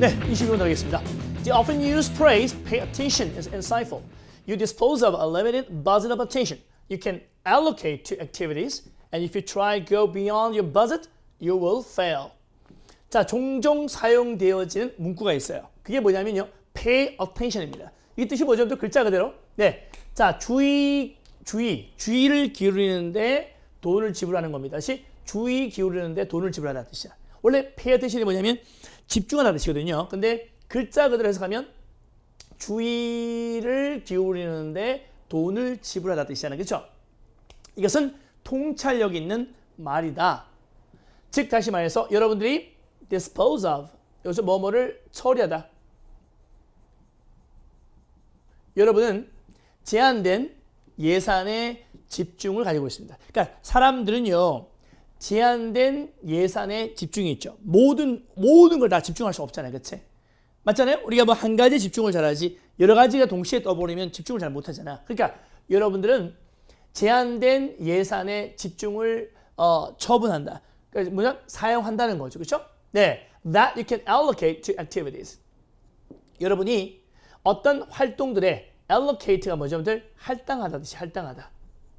네, 20분 더하겠습니다. The often used phrase pay attention is insightful. You dispose of a limited budget of attention. You can allocate to activities, and if you try to go beyond your budget, you will fail. 자, 종종 사용되어지는 문구가 있어요. 그게 뭐냐면요. pay attention입니다. 이 뜻이 뭐죠? 또 글자 그대로. 네. 자, 주의, 주의, 주의를 기울이는데 돈을 지불하는 겁니다. 다시 주의 기울이는데 돈을 지불하는 뜻이야. 원래 pay attention이 뭐냐면 집중하다는 뜻이거든요. 근데 글자 그대로 해석하면 주의를 기울이는데 돈을 지불하다 뜻이잖아요. 그렇죠? 이것은 통찰력 있는 말이다. 즉 다시 말해서 여러분들이 dispose of 여기서 뭐뭐를 처리하다. 여러분은 제한된 예산에 집중을 가지고 있습니다. 그러니까 사람들은요. 제한된 예산에 집중이 있죠. 모든 모든 걸 다 집중할 수 없잖아요. 그렇지? 맞잖아요? 우리가 뭐 한 가지 집중을 잘하지 여러 가지가 동시에 떠버리면 집중을 잘 못하잖아. 그러니까 여러분들은 제한된 예산에 집중을 어, 처분한다. 그러니까 뭐냐? 사용한다는 거죠. 그렇죠? 네. That you can allocate to activities. 여러분이 어떤 활동들에 allocate가 뭐죠? 여러분들 할당하다 뜻이 할당하다.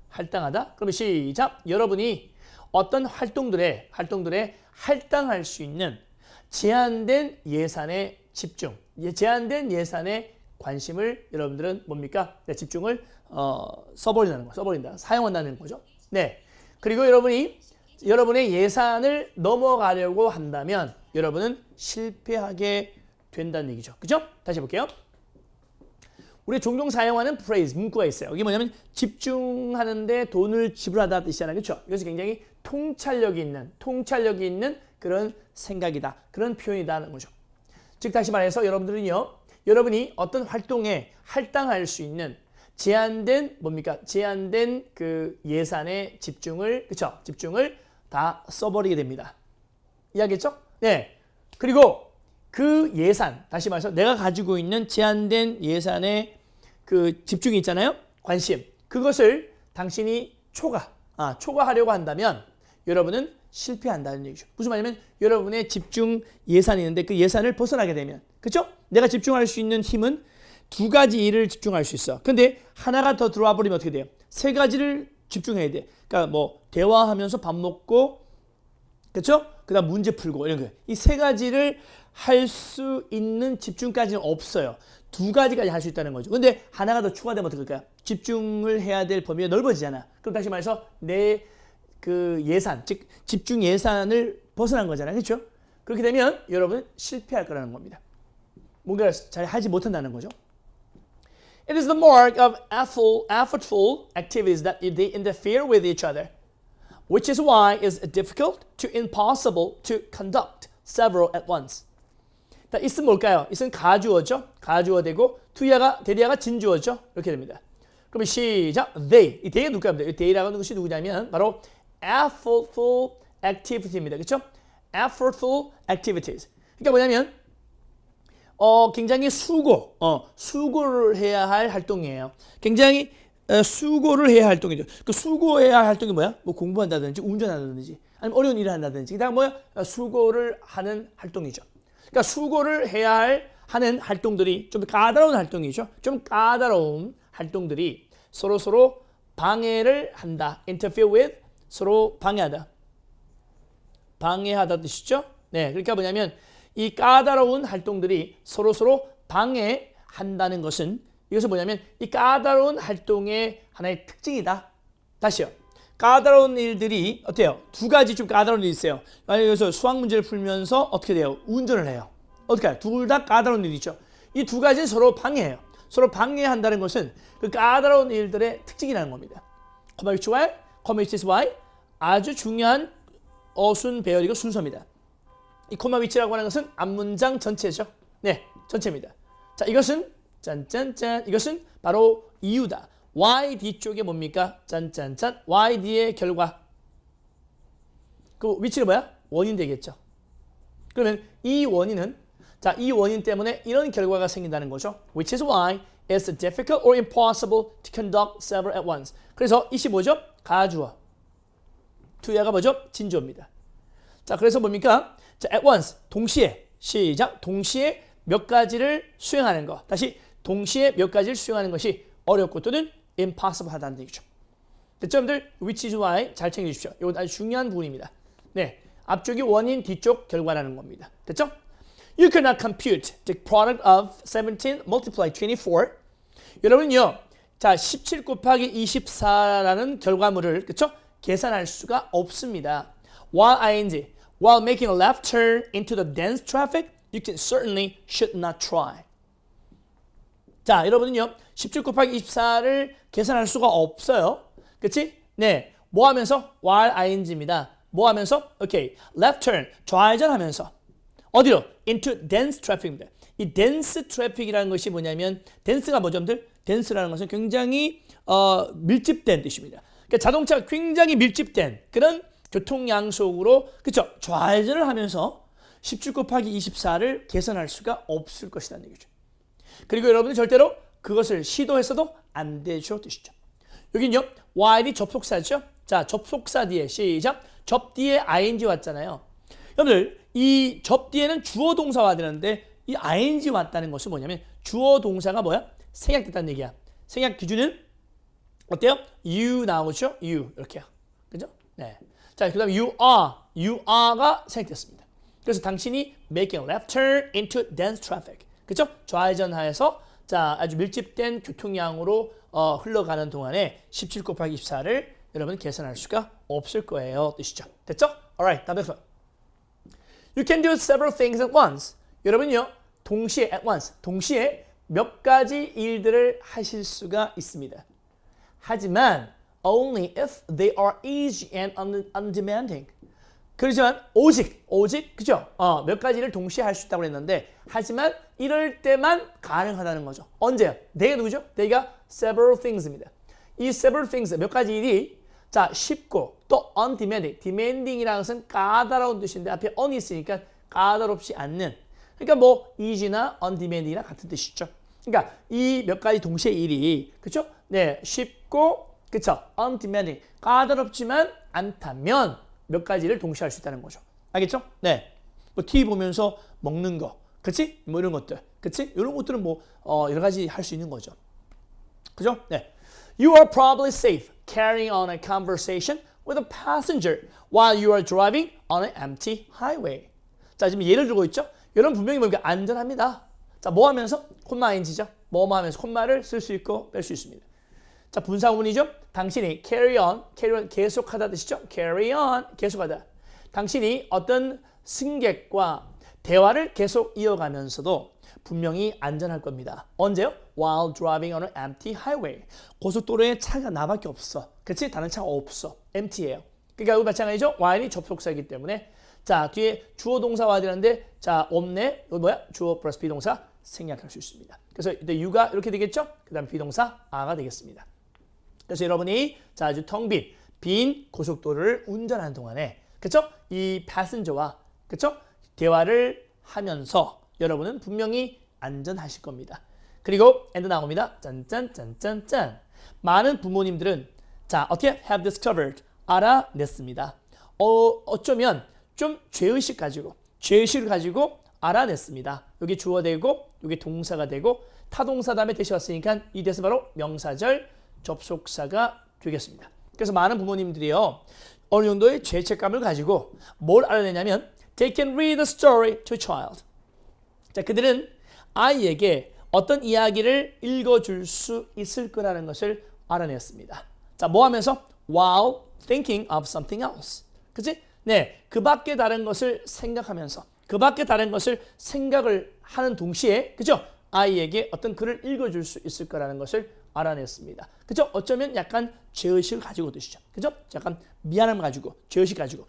할당하다. 그러면 시작. 여러분이 어떤 활동들에 활동들에 할당할 수 있는 제한된 예산에 집중, 예, 제한된 예산에 관심을 여러분들은 뭡니까? 네, 집중을 어, 써버린다는 거, 써버린다, 사용한다는 거죠. 네. 그리고 여러분이 여러분의 예산을 넘어가려고 한다면 여러분은 실패하게 된다는 얘기죠. 그죠? 다시 볼게요. 우리 종종 사용하는 phrase, 문구가 있어요. 이게 뭐냐면 집중하는데 돈을 지불하다 뜻이잖아요. 그렇죠? 이것이 굉장히 통찰력이 있는, 통찰력이 있는 그런 생각이다. 그런 표현이다는 거죠. 즉 다시 말해서 여러분들은요. 여러분이 어떤 활동에 할당할 수 있는 제한된 뭡니까? 제한된 그 예산에 집중을 그렇죠? 집중을 다 써버리게 됩니다. 이해하겠죠? 네. 그리고 그 예산 다시 말해서 내가 가지고 있는 제한된 예산에 그 집중이 있잖아요. 관심. 그것을 당신이 초과 아 초과하려고 한다면 여러분은 실패한다는 얘기죠. 무슨 말이냐면 여러분의 집중 예산이 있는데 그 예산을 벗어나게 되면 그렇죠? 내가 집중할 수 있는 힘은 두 가지 일을 집중할 수 있어. 근데 하나가 더 들어와 버리면 어떻게 돼요? 세 가지를 집중해야 돼. 그러니까 뭐 대화하면서 밥 먹고 그렇죠? 그다음 문제 풀고 이런 거. 이 세 가지를 할 수 있는 집중까지는 없어요. 두 가지까지 할 수 있다는 거죠. 근데 하나가 더 추가되면 어떨까요? 집중을 해야 될 범위가 넓어지잖아. 그럼 다시 말해서 내 그 예산, 즉 집중 예산을 벗어난 거잖아요. 그렇죠? 그렇게 되면 여러분 실패할 거라는 겁니다. 뭔가를 잘 하지 못한다는 거죠. It is the mark of effortful, activities that they interfere with each other, which is why it's difficult to impossible to conduct several at once. 자, it은 뭘까요? it은 가주어죠. 가주어되고 투야가 대리야가 진주어죠. 이렇게 됩니다. 그러면 시작. They. 이 they가 누구입니다? 이 they라고 하는 것이 누구냐면 바로 effortful activity입니다. 그렇죠? effortful activities. 그러니까 뭐냐면 어, 굉장히 수고, 어, 수고를 해야 할 활동이에요. 굉장히 어, 수고를 해야 할 활동이죠. 그 수고해야 할 활동이 뭐야? 뭐 공부한다든지, 운전한다든지, 아니면 어려운 일을 한다든지, 그다음 뭐야? 어, 수고를 하는 활동이죠. 그러니까 수고를 해야 할 하는 활동들이 좀 까다로운 활동이죠. 좀 까다로운 활동들이 서로 서로 방해를 한다. interfere with 서로 방해하다. 방해하다 뜻이죠. 네, 그러니까 뭐냐면 이 까다로운 활동들이 서로 서로 방해한다는 것은 이것은 뭐냐면 이 까다로운 활동의 하나의 특징이다. 다시요. 까다로운 일들이 어때요? 두 가지 좀 까다로운 일이 있어요. 만약에 여기서 수학 문제를 풀면서 어떻게 돼요? 운전을 해요. 어떻게 해요? 둘 다 까다로운 일이죠. 이 두 가지는 서로 방해해요. 서로 방해한다는 것은 그 까다로운 일들의 특징이라는 겁니다. 커마 위치 Y, 커마 위치 Y 아주 중요한 어순 배열이고 순서입니다. 이 코마 위치라고 하는 것은 앞문장 전체죠. 네, 전체입니다. 자, 이것은 짠짠짠 이것은 바로 이유다. Y 뒤쪽에 뭡니까? 짠짠짠 Y 뒤의 결과. 그 위치는 뭐야? 원인 되겠죠. 그러면 이 원인은 자, 이 원인 때문에 이런 결과가 생긴다는 거죠. Which is why it's difficult or impossible to conduct several at once. 그래서 이시 뭐죠? 가주어. 투야가 뭐죠? 진주어입니다. 자, 그래서 뭡니까? 자, at once 동시에 시작. 동시에 몇 가지를 수행하는 거. 다시 동시에 몇 가지를 수행하는 것이 어렵고 또는 impossible 하다는 얘기죠. 됐죠, 여러분들? which is why 잘 챙겨주십시오. 이건 아주 중요한 부분입니다. 네, 앞쪽이 원인, 뒤쪽 결과라는 겁니다. 됐죠? You cannot compute the product of 17 multiply 24. 여러분요, 자, 17 곱하기 24라는 결과물을 그쵸? 계산할 수가 없습니다. While ing, while making a left turn into the dense traffic, you can certainly should not try. 자, 여러분은요, 17 곱하기 24를 계산할 수가 없어요. 그치? 네. 뭐 하면서? while ing입니다. 뭐 하면서? 오케이. left turn, 좌회전하면서. 어디로? into dense traffic입니다. 이 dense traffic이라는 것이 뭐냐면, dense가 뭐죠, 여러분들? dense라는 것은 굉장히 어, 밀집된 뜻입니다. 그러니까 자동차가 굉장히 밀집된 그런 교통 양속으로 그쵸? 좌회전을 하면서 17 곱하기 24를 계산할 수가 없을 것이라는 얘기죠. 그리고 여러분은 절대로 그것을 시도해서도 안 되죠 뜻이죠. 여긴요. while이 접속사죠. 자, 접속사 뒤에 시작. 접 뒤에 ing 왔잖아요. 여러분들 이 접 뒤에는 주어 동사가 되는데 이 ing 왔다는 것은 뭐냐면 주어 동사가 뭐야? 생략됐다는 얘기야. 생략 기준은 어때요? you 나오죠? you 이렇게요. 그죠? 네. 자, 그다음에 you are, you are가 생략됐습니다. 그래서 당신이 making left turn into dense traffic. 그죠? 좌회전하여서 자 아주 밀집된 교통량으로 어, 흘러가는 동안에 17 곱하기 24를 여러분 계산할 수가 없을 거예요. 뜻이죠. 됐죠? Alright, 다음 번. You can do several things at once. 여러분요, 동시에 at once, 동시에 몇 가지 일들을 하실 수가 있습니다. 하지만 only if they are easy and un- undemanding. 그렇지만 오직 오직 그죠? 어, 몇 가지를 동시에 할 수 있다고 했는데 하지만 이럴 때만 가능하다는 거죠. 언제요? 내가 누구죠? 내가 several things입니다. 이 several things 몇 가지 일이 자 쉽고 또 undemanding, demanding이라는 것은 까다로운 뜻인데 앞에 on이 있으니까 까다롭지 않는 그러니까 뭐 easy나 undemanding이랑 같은 뜻이죠. 그러니까 이 몇 가지 동시에 일이 그렇죠? 네 쉽고 그렇죠? undemanding 까다롭지만 않다면 몇 가지를 동시에 할 수 있다는 거죠. 알겠죠? 네. 뭐 TV 보면서 먹는 거, 그렇지? 뭐 이런 것들, 그렇지? 이런 것들은 뭐 어, 여러 가지 할 수 있는 거죠. 그죠? 네. You are probably safe carrying on a conversation with a passenger while you are driving on an empty highway. 자, 지금 예를 들고 있죠? 여러분 분명히 뭡니까? 안전합니다. 자, 뭐 하면서? 콤마 인지죠? 뭐뭐 하면서 콤마를 쓸 수 있고 뺄 수 있습니다. 자, 분사구문이죠? 당신이 carry on, carry on 계속하다 뜻이죠? carry on 계속하다. 당신이 어떤 승객과 대화를 계속 이어가면서도 분명히 안전할 겁니다. 언제요? While driving on an empty highway. 고속도로에 차가 나밖에 없어. 그치? 다른 차가 없어. empty예요. 그러니까 여기 마찬가지죠? while이 접속사이기 때문에 자 뒤에 주어 동사 와야 되는데 자 없네. 여기 뭐야? 주어 플러스 비동사 생략할 수 있습니다. 그래서 이때 you가 이렇게 되겠죠? 그 다음에 비동사 a가 되겠습니다. 그래서 여러분이 자 아주 텅빈 빈 고속도로를 운전하는 동안에 그쵸? 이 패신저와 그쵸? 대화를 하면서 여러분은 분명히 안전하실 겁니다. 그리고 엔드 나옵니다. 짠짠짠짠짠. 많은 부모님들은 자 어떻게 have discovered 알아냈습니다. 어 어쩌면 좀 죄의식 가지고 죄의식을 가지고 알아냈습니다. 여기 주어 되고 여기 동사가 되고 타동사 다음에 대시 왔으니까 이 대시 바로 명사절 접속사가 되겠습니다. 그래서 많은 부모님들이요 어느 정도의 죄책감을 가지고 뭘 알아내냐면 they can read the story to child. 자 그들은 아이에게 어떤 이야기를 읽어줄 수 있을 거라는 것을 알아냈습니다. 자 뭐 하면서 while thinking of something else. 그치? 네, 그 밖에 다른 것을 생각하면서 그 밖에 다른 것을 생각을 하는 동시에 그죠? 아이에게 어떤 글을 읽어줄 수 있을 거라는 것을 알아냈습니다. 그죠? 어쩌면 약간 죄의식을 가지고 드시죠. 그죠? 약간 미안함 가지고 죄의식 가지고.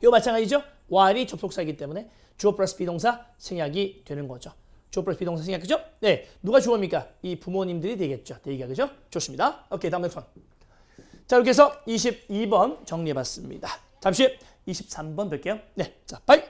이거 마찬가지죠? while이 접속사이기 때문에 주어 플러스 비동사 생략이 되는 거죠. 주어 플러스 비동사 생략 그죠? 네, 누가 주어입니까? 이 부모님들이 되겠죠. 대기가 그죠? 좋습니다. 오케이 다음 넥슨. 자 이렇게 해서 22번 정리해봤습니다. 잠시 23번 볼게요. 네, 자 바이.